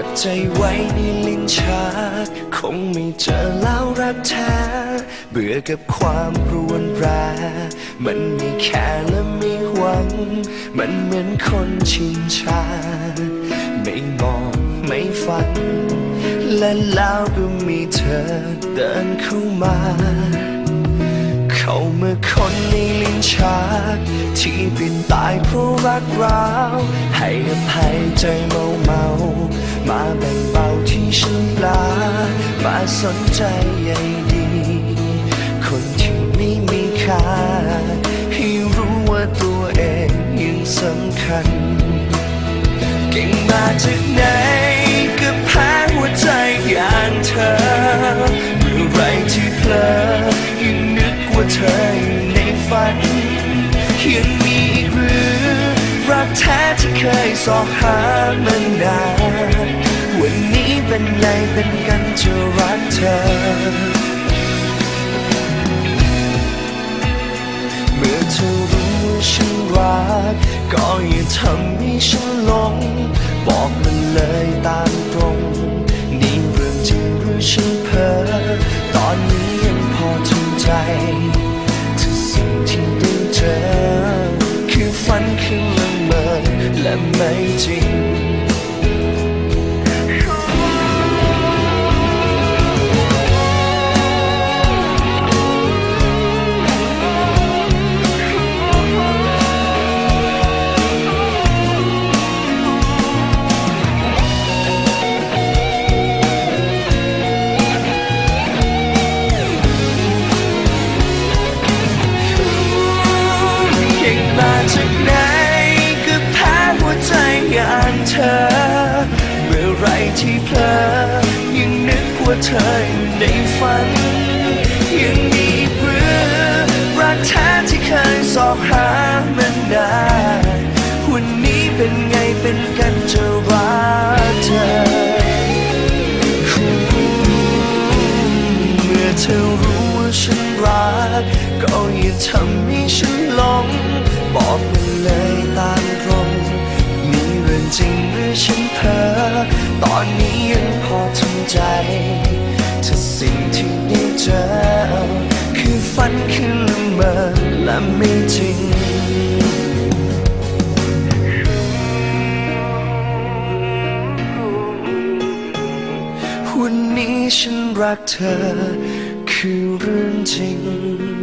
็บใจไว้ในลิ้นชักคงไม่เจอแล้วรักแท้เบื่อกับความรวนแรมันไม่แค่และไม่หวัง มันเหมือนคนชินชา ไม่มองไม่ฟังและแล้วก็มีเธอเดินเข้ามา เขาเมื่อคนในลิ้นชัก ที่เป็นตายเพราะรักร้าวให้อภัยใจเมาเมามาแบ่งเบาที่ฉันปลามาสนใจใยดี คนที่ไม่มีค่า ให้รู้ว่าตัวเองยังสำคัญ เก่งมาจากไหน ยังมีอีกหรือ รักแท้ที่เคยสอบหามานานวันนี้เป็นไงเป็นกันจะรักเธอ เมื่อเธอรู้ว่าฉันรัก ก็อย่าทำให้ฉันหลง บอกมันเลยตามตรง จากไหนก็แพ้หัวใจอย่างเธอ เมื่อไรที่เพลอยังนึกว่าเธอในฝัน ยังมีอีกหรือรักแท้ที่เคยสอบหามานานวันนี้เป็นไงเป็นกันจะรักเธอเมื่อเธอรู้ว่าฉันรัก ก็อย่าทำให้ฉันหลง บอกมันเลยตามตรง มีเรื่องจริงหรือฉันเพ้อตอนนี้ยังพอทำใจถ้าสิ่งที่ได้เจอ คือฝันคือละเมอและไม่จริงวันนี้ฉันรักเธอ คือเรื่องจริง